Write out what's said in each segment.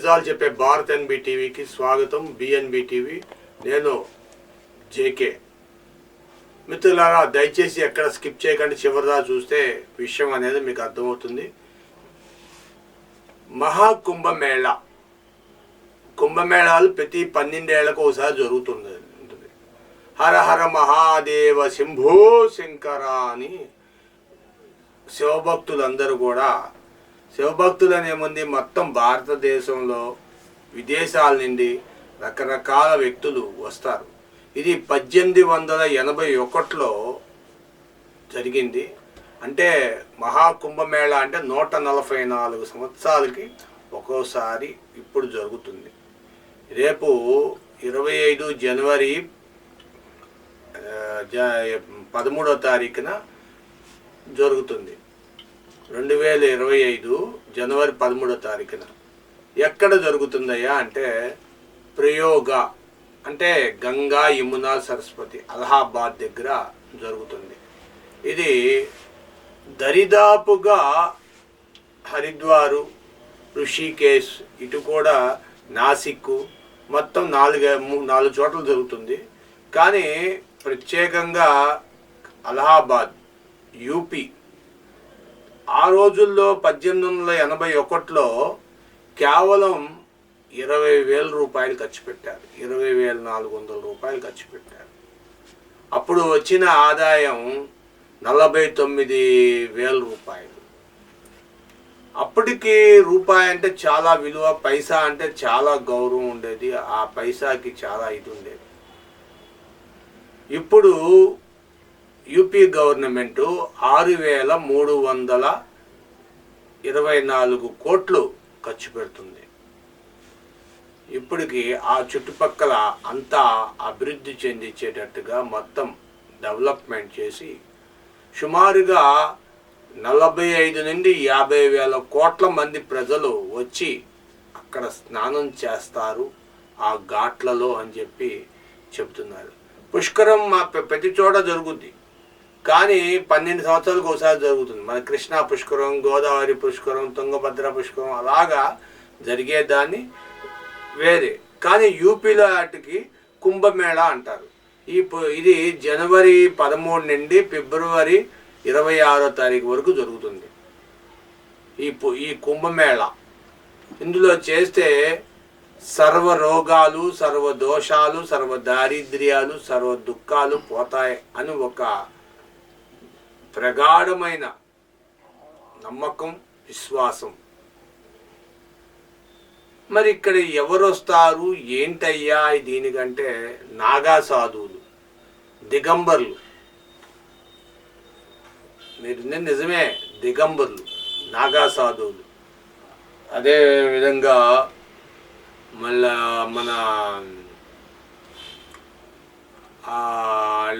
నిజాలు చెప్పే భారత్ ఎన్బి టీవీకి స్వాగతం బిఎన్బి టీవీ నేను జేకే మిత్రులారా దయచేసి ఎక్కడ స్కిప్ చేయకండి. చివరిదా చూస్తే విషయం అనేది మీకు అర్థమవుతుంది. మహాకుంభమేళ. కుంభమేళాలు ప్రతి పన్నెండేళ్ళకు ఒకసారి జరుగుతుంది హర హర మహాదేవ శంభో శంకర అని శివభక్తులందరూ కూడా శివభక్తులు అనేముంది మొత్తం భారతదేశంలో విదేశాల నుండి రకరకాల వ్యక్తులు వస్తారు. ఇది పద్దెనిమిది వందల ఎనభై ఒకటిలో జరిగింది. అంటే మహాకుంభమేళ అంటే నూట నలభై నాలుగు సంవత్సరాలకి ఒక్కోసారి ఇప్పుడు జరుగుతుంది. రేపు ఇరవై ఐదు జనవరి జ- పదమూడో తారీఖున జరుగుతుంది. రెండు వేల ఇరవై ఐదు జనవరి పదమూడో తారీఖున. ఎక్కడ జరుగుతుందయ్యా అంటే ప్రయోగ అంటే గంగా యమునా సరస్వతి అలహాబాద్ దగ్గర జరుగుతుంది. ఇది దరిదాపుగా హరిద్వారు ఋషికేశ్ ఇటు కూడా నాసిక్ మొత్తం నాలుగు నాలుగు చోట్ల జరుగుతుంది. కానీ ప్రత్యేకంగా అలహాబాద్ యూపీ ఆ రోజుల్లో పద్దెనిమిది వందల ఎనభై ఒకటిలో కేవలం ఇరవై వేల రూపాయలు ఖర్చు పెట్టారు. ఇరవై వేల నాలుగు వందల రూపాయలు ఖర్చు పెట్టారు. అప్పుడు వచ్చిన ఆదాయం నలభై తొమ్మిది వేల రూపాయలు. అప్పటికి రూపాయి అంటే చాలా విలువ పైసా అంటే చాలా గౌరవం ఉండేది. ఆ పైసాకి చాలా ఇది ఉండేది. ఇప్పుడు యూపీ గవర్నమెంటు ఆరు వేల మూడు వందల ఇరవై నాలుగు కోట్లు ఖర్చు పెడుతుంది. ఇప్పటికి ఆ చుట్టుపక్కల అంతా అభివృద్ధి చెందించేటట్టుగా మొత్తం డెవలప్మెంట్ చేసి సుమారుగా నలభై ఐదు నుండి యాభై వేల కోట్ల మంది ప్రజలు వచ్చి అక్కడ స్నానం చేస్తారు ఆ ఘాట్లలో అని చెప్పి చెప్తున్నారు. పుష్కరం మా ప్రతి చోట జరుగుద్ది. కానీ పన్నెండు సంవత్సరాలకు ఒకసారి జరుగుతుంది. మన కృష్ణా పుష్కరం గోదావరి పుష్కరం తుంగభద్ర పుష్కరం అలాగా జరిగేదాన్ని వేరే. కానీ యూపీలో వాటికి కుంభమేళా అంటారు. ఈ ఇది జనవరి పదమూడు నుండి ఫిబ్రవరి ఇరవై ఆరో తారీఖు వరకు జరుగుతుంది. ఈ పు- ఈ కుంభమేళ. ఇందులో చేస్తే సర్వ రోగాలు సర్వ దోషాలు సర్వ దారిద్ర్యాలు సర్వ దుఃఖాలు పోతాయి అని ఒక ప్రగాఢమైన నమ్మకం విశ్వాసం. మరి ఇక్కడ ఎవరు వస్తారు ఏంటయ్యా దీనికంటే నాగా సాధువులు దిగంబర్లు. మీరు నిజమే దిగంబర్లు నాగా సాధువులు అదే విధంగా మళ్ళా మన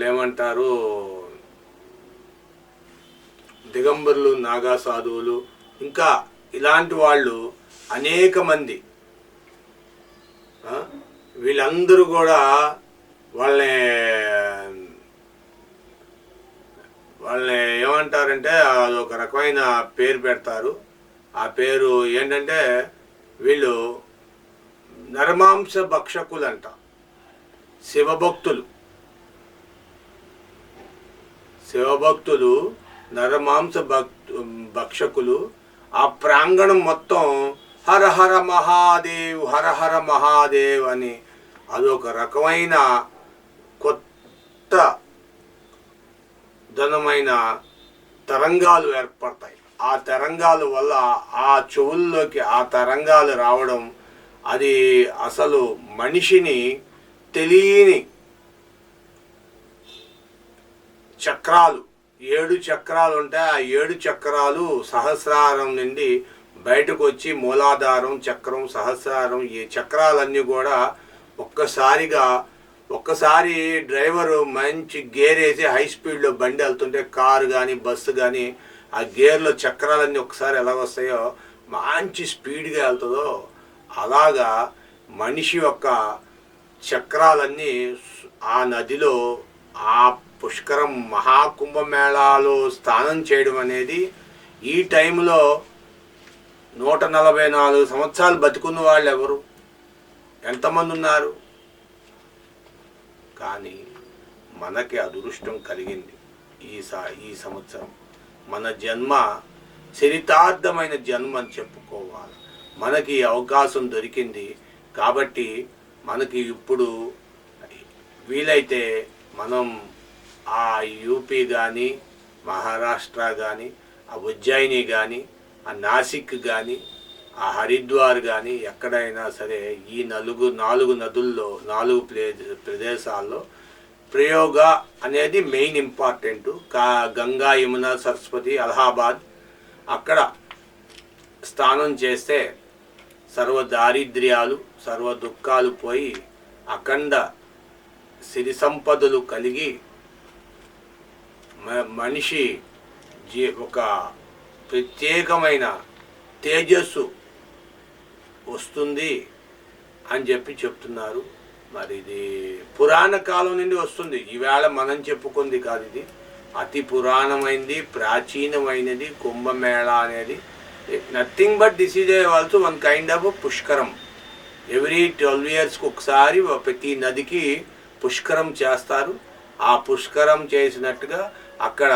ఏమంటారు దిగంబరులు నాగా సాధువులు ఇంకా ఇలాంటి వాళ్ళు అనేక మంది. వీళ్ళందరూ కూడా వాళ్ళని వాళ్ళని ఏమంటారంటే అదొక రకమైన పేరు పెడతారు. ఆ పేరు ఏంటంటే వీళ్ళు నరమాంస భక్షకులు అంట శివభక్తులు. శివభక్తులు నరమాంస భక్ భక్షకులు ఆ ప్రాంగణం మొత్తం హర హర మహాదేవ్ హర హర మహాదేవ్ అని అదొక రకమైన కొత్త ధనమైన తరంగాలు ఏర్పడతాయి. ఆ తరంగాల వల్ల ఆ చెవుల్లోకి ఆ తరంగాలు రావడం అది అసలు మనిషిని తెలియని చక్రాలు ఏడు చక్రాలు ఉంటాయి. ఆ ఏడు చక్రాలు సహస్రారం నుండి బయటకు వచ్చి మూలాధారం చక్రం సహస్రారం ఈ చక్రాలన్నీ కూడా ఒక్కసారిగా ఒక్కసారి డ్రైవరు మంచి గేర్ వేసి హై స్పీడ్లో బండి వెళ్తుంటే కారు కానీ బస్సు కానీ ఆ గేర్లో చక్రాలన్నీ ఒకసారి ఎలా వస్తాయో మంచి స్పీడ్గా వెళ్తుందో అలాగా మనిషి యొక్క చక్రాలన్నీ ఆ నదిలో ఆ పుష్కరం మహాకుంభమేళాలో స్నానం చేయడం అనేది ఈ టైంలో నూట నలభై నాలుగు సంవత్సరాలు బతుకున్న వాళ్ళు ఎవరు ఎంతమంది ఉన్నారు? కానీ మనకి అదృష్టం కలిగింది ఈ సా ఈ సంవత్సరం. మన జన్మ చరితార్థమైన జన్మ అని చెప్పుకోవాలి. మనకి అవకాశం దొరికింది కాబట్టి మనకి ఇప్పుడు వీలైతే మనం ఆ యూపీ కానీ మహారాష్ట్ర కానీ ఆ ఉజ్జయిని కానీ ఆ నాసిక్ కానీ ఆ హరిద్వార్ కానీ ఎక్కడైనా సరే ఈ నలుగు నాలుగు నదుల్లో నాలుగు ప్లే ప్రదేశాల్లో ప్రయోగ అనేది మెయిన్ ఇంపార్టెంట్. కా గంగా యమున సరస్వతి అలహాబాద్ అక్కడ స్నానం చేస్తే సర్వ దారిద్ర్యాలు సర్వ దుఃఖాలు పోయి అఖండ సిరి సంపదలు కలిగి మనిషి జీ ఒక ప్రత్యేకమైన తేజస్సు వస్తుంది అని చెప్పి చెప్తున్నారు. మరి ఇది పురాణ కాలం నుండి వస్తుంది. ఈవేళ మనం చెప్పుకుంది కాదు ఇది. అతి పురాణమైంది ప్రాచీనమైనది కుంభమేళ అనేది. Nothing but this is also one kind of Pushkaram every twelve ఇయర్స్కి ఒకసారి ప్రతి నదికి పుష్కరం చేస్తారు. ఆ పుష్కరం చేసినట్టుగా అక్కడ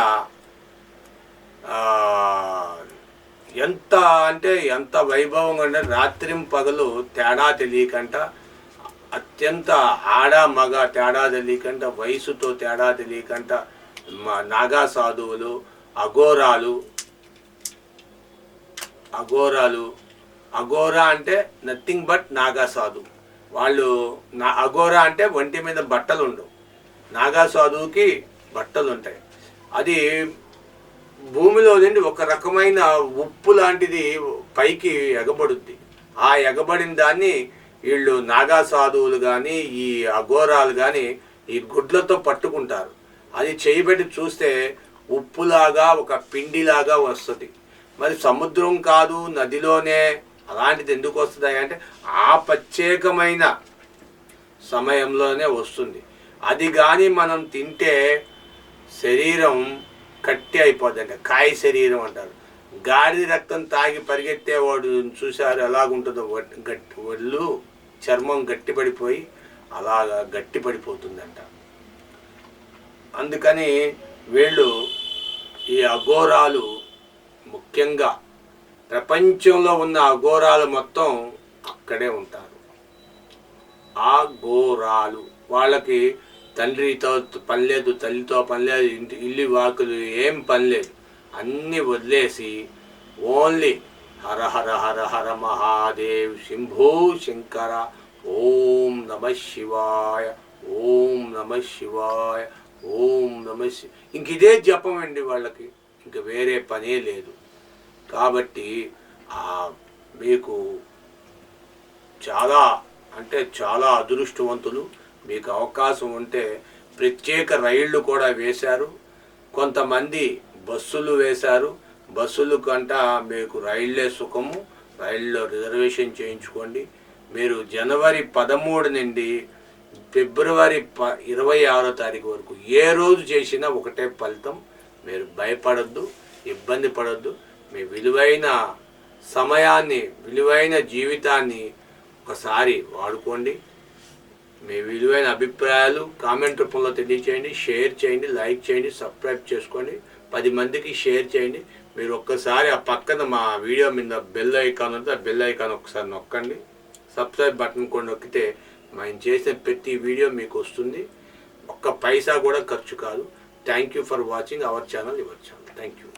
ఎంత అంటే ఎంత వైభవంగా అంటే రాత్రిం పగలు తేడా తెలియకంట అత్యంత ఆడ మగ తేడా తెలియకంట వయసుతో తేడా తెలియకంట నాగా సాధువులు అఘోరాలు అఘోరాలు అఘోరా అంటే నథింగ్ బట్ నాగా సాధు వాళ్ళు నా అఘోరా అంటే ఒంటి మీద బట్టలు ఉండవు నాగా సాధువుకి బట్టలు ఉంటాయి అది భూమిలో నుండి ఒక రకమైన ఉప్పు లాంటిది పైకి ఎగబడుద్ది. ఆ ఎగబడిన దాన్ని వీళ్ళు నాగా సాధువులు కానీ ఈ అఘోరాలు కానీ ఈ గుడ్లతో పట్టుకుంటారు. అది చేయబెట్టి చూస్తే ఉప్పులాగా ఒక పిండిలాగా వస్తుంది. మరి సముద్రం కాదు నదిలోనే అలాంటిది ఎందుకు వస్తుంది అంటే ఆ ప్రత్యేకమైన సమయంలోనే వస్తుంది. అది కానీ మనం తింటే శరీరం కట్టి అయిపోద్ది కాయ శరీరం అంటారు. గాడిద రక్తం తాగి పరిగెత్తేవాడు చూశారు ఎలాగుంటుందో వడ్- గట్టి ఒళ్ళు చర్మం గట్టిపడిపోయి అలాగా గట్టిపడిపోతుందంట. అందుకని వీళ్ళు ఈ అఘోరాలు ముఖ్యంగా ప్రపంచంలో ఉన్న అఘోరాలు మొత్తం అక్కడే ఉంటారు. ఆ ఘోరాలు వాళ్ళకి తండ్రితో పని లేదు తల్లితో పని లేదు ఇంటి ఇల్లు వాకులు ఏం పని లేదు అన్నీ వదిలేసి ఓన్లీ హర హర హర హర మహాదేవ్ శంభో శంకర ఓం నమ శివాయ ఓం నమ శివాయ ఓం నమ శివ ఇంక ఇదే జపం అండి వాళ్ళకి. ఇంక వేరే పనే లేదు. కాబట్టి మీకు చాలా అంటే చాలా అదృష్టవంతులు. మీకు అవకాశం ఉంటే ప్రత్యేక రైళ్ళు కూడా వేశారు. కొంతమంది బస్సులు వేశారు. బస్సులు కంట మీకు రైళ్ళే సుఖము. రైల్లో రిజర్వేషన్ చేయించుకోండి. మీరు జనవరి పదమూడు నుండి ఫిబ్రవరి ప ఇరవై ఆరో తారీఖు వరకు ఏ రోజు చేసినా ఒకటే ఫలితం. మీరు భయపడొద్దు ఇబ్బంది పడద్దు. మీ విలువైన సమయాన్ని విలువైన జీవితాన్ని ఒకసారి వాడుకోండి. మీ విలువైన అభిప్రాయాలు కామెంట్ రూపంలో తెలియచేయండి షేర్ చేయండి లైక్ చేయండి సబ్స్క్రైబ్ చేసుకోండి పది మందికి షేర్ చేయండి. మీరు ఒక్కసారి ఆ పక్కన మా వీడియో మీద బెల్ ఐకాన్ ఉంది ఆ బెల్ ఐకాన్ ఒకసారి నొక్కండి. సబ్స్క్రైబ్ బటన్ కూడా నొక్కితే మేము చేసిన ప్రతి వీడియో మీకు వస్తుంది. ఒక్క పైసా కూడా ఖర్చు కాదు. Thank you for watching our channel your channel thank you